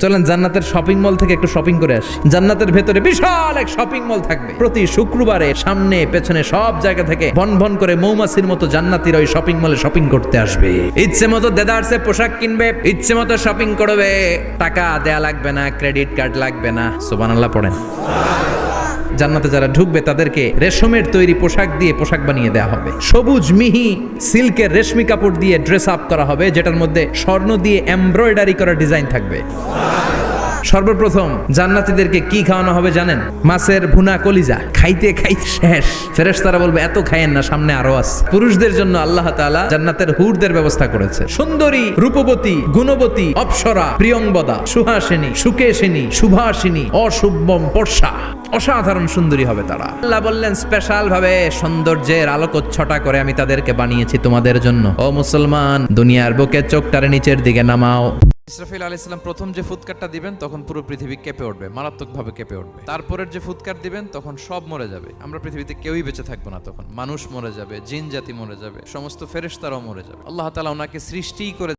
চলেন জান্নাতের shopping mall থেকে একটু শপিং করে আসি। জান্নাতের ভেতরে বিশাল এক শপিং মল থাকবে। প্রতি শুক্রবারে সামনে, পেছনে সব জায়গা থেকে ভন ভন করে মৌমাছির মতো জান্নাতির ওই শপিং মলে শপিং করতে আসবে। ইচ্ছে মতো দেদারসে পোশাক কিনবে, ইচ্ছে মতো শপিং করবে। টাকা দেয়া লাগবে না ক্রেডিট কার্ড লাগবে না। সুবহানাল্লাহ, পড়েন। জান্নাতে যারা ঢুকবে তাদেরকে রেশমের তৈরি পোশাক দিয়ে পোশাক বানিয়ে দেওয়া হবে। সবুজ, মিহি, সিল্কের রেশমি কাপড় দিয়ে ড্রেস আপ করা হবে, যেটার মধ্যে স্বর্ণ দিয়ে এমব্রয়ডারি করা ডিজাইন থাকবে। সর্বপ্রথম জান্নাতীদেরকে কি খাওয়ানো হবে জানেন? মাছের ভুনা কলিজা। খাইতে খাইতে শেষ। ফেরেস তারা বলবে, এত খাইয়েন না, সামনে আরও আছে। পুরুষদের জন্য আল্লাহ তাআলা জান্নাতের হুরদের ব্যবস্থা করেছে। সুন্দরী, রূপবতী, গুণবতী, অপ্সরা প্রিয়ংবদা সুহাসিনী, সুকেশিনী সুভাসিনী অশুভম পর্ষা। অসাধারণ সুন্দরী হবে তারা। আল্লাহ বললেন স্পেশাল ভাবে সৌন্দর্যের আলোকচ্ছটা করে আমি তাদেরকে বানিয়েছি তোমাদের জন্য। ও মুসলমান, দুনিয়ার বুকে চোখটারে নিচের দিকে নামাও। ইসরাফিল আলাইহিস সালাম প্রথম যে ফুৎকারটা দিবেন, তখন পুরো পৃথিবী কেঁপে উঠবে, মারাত্মকভাবে কেঁপে উঠবে। তারপরের যে ফুৎকার দিবেন, তখন সব মরে যাবে। আমরা পৃথিবীতে কেউই বেঁচে থাকব না তখন। মানুষ মরে যাবে, জিন জাতি মরে যাবে, সমস্ত ফেরেশতারাও মরে যাবে। আল্লাহ তালা ওনাকে সৃষ্টিই করে